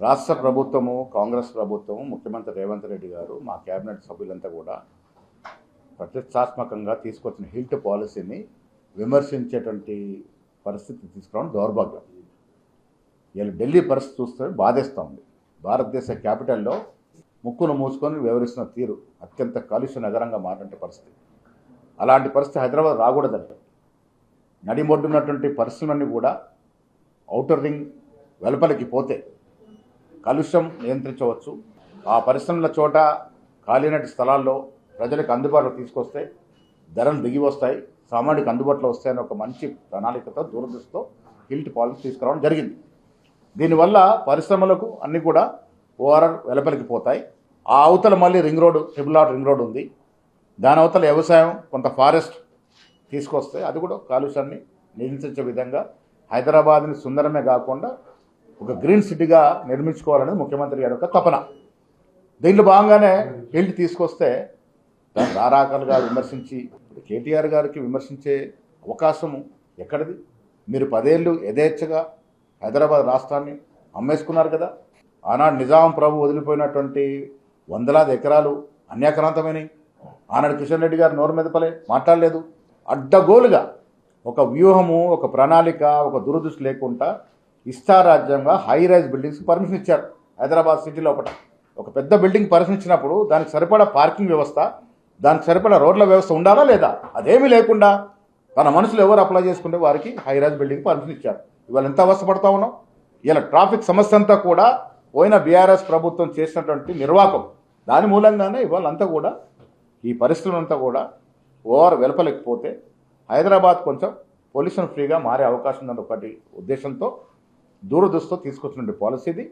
రాష్ట్ర ప్రభుత్వము కాంగ్రెస్ ప్రభుత్వము ముఖ్యమంత్రి రేవంత్ రెడ్డి గారు మా కేబినెట్ సభ్యులంతా కూడా ప్రతిష్టాత్మకంగా తీసుకొచ్చిన హిల్ట్ పాలసీని విమర్శించేటువంటి పరిస్థితి తీసుకురావడం దౌర్భాగ్యం. ఇలా ఢిల్లీ పరిస్థితి చూస్తే బాధేస్తూ ఉంది. భారతదేశ క్యాపిటల్లో ముక్కును మూసుకొని వివరిస్తున్న తీరు అత్యంత కాలుష్య నగరంగా మారిన పరిస్థితి. అలాంటి పరిస్థితి హైదరాబాద్ రాకూడదంట. నడిమొడ్డున్నటువంటి పరిస్థితులన్నీ కూడా ఔటర్ రింగ్ వెలుపలికి పోతే కాలుష్యం నియంత్రించవచ్చు. ఆ పరిశ్రమల చోట ఖాళీనటి స్థలాల్లో ప్రజలకు అందుబాటులో తీసుకొస్తే ధరలు దిగి వస్తాయి. సామాన్యుడికి అందుబాటులో వస్తాయని ఒక మంచి ప్రణాళికతో దూరదృష్టితో హిల్ట్ పాలసీ తీసుకురావడం జరిగింది. దీనివల్ల పరిశ్రమలకు అన్నీ కూడా ఓఆర్ఆర్ వెలపలికి పోతాయి. ఆ అవతల మళ్ళీ ring road triple R ring road ఉంది. దాని అవతల వ్యవసాయం కొంత ఫారెస్ట్ తీసుకొస్తే అది కూడా కాలుష్యాన్ని నియంత్రించే విధంగా హైదరాబాద్ని సుందరమే కాకుండా ఒక గ్రీన్ సిటీగా నిర్మించుకోవాలనేది ముఖ్యమంత్రి గారి యొక్క తపన. దీంట్లో భాగంగానే హిల్ట్ తీసుకొస్తే దాన్ని రారాకలుగా విమర్శించి ఇప్పుడు కేటీఆర్ గారికి విమర్శించే అవకాశము ఎక్కడిది? మీరు పదేళ్ళు యథేచ్ఛగా హైదరాబాద్ రాష్ట్రాన్ని అమ్మేసుకున్నారు కదా. ఆనాడు నిజాం ప్రభు వదిలిపోయినటువంటి వందలాది ఎకరాలు అన్యాక్రాంతమైనవి ఆనాడు కిషన్ రెడ్డి గారు నోరు మెదపలే మాట్లాడలేదు. అడ్డగోలుగా ఒక వ్యూహము ఒక ప్రణాళిక ఒక దురదృష్టి లేకుండా ఇష్టారాజ్యంగా హై రైజ్ బిల్డింగ్స్కి పర్మిషన్ ఇచ్చారు. హైదరాబాద్ సిటీ లోపల. ఒక పెద్ద బిల్డింగ్ పర్మిషన్ ఇచ్చినప్పుడు దానికి సరిపడా పార్కింగ్ వ్యవస్థ దానికి సరిపడా రోడ్ల వ్యవస్థ ఉండాలా లేదా? అదేమీ లేకుండా తన మనుషులు ఎవరు అప్లై చేసుకుంటే వారికి హై రైజ్ బిల్డింగ్ పర్మిషన్ ఇచ్చారు. ఇవాళ ఎంత అవస్థపడతా ఉన్నాం? ఇలా ట్రాఫిక్ సమస్య అంతా కూడా పోయిన బీఆర్ఎస్ ప్రభుత్వం చేసినటువంటి నిర్వాహకం దాని మూలంగానే ఇవాళ అంతా కూడా ఈ పరిస్థితులంతా కూడా ఓవర్ వెలపలేకపోతే హైదరాబాద్ కొంచెం పొల్యూషన్ ఫ్రీగా మారే అవకాశం ఉందన్న ఒకటి ఉద్దేశంతో దూరదృష్టితో తీసుకొచ్చినటువంటి పాలసీ ఇది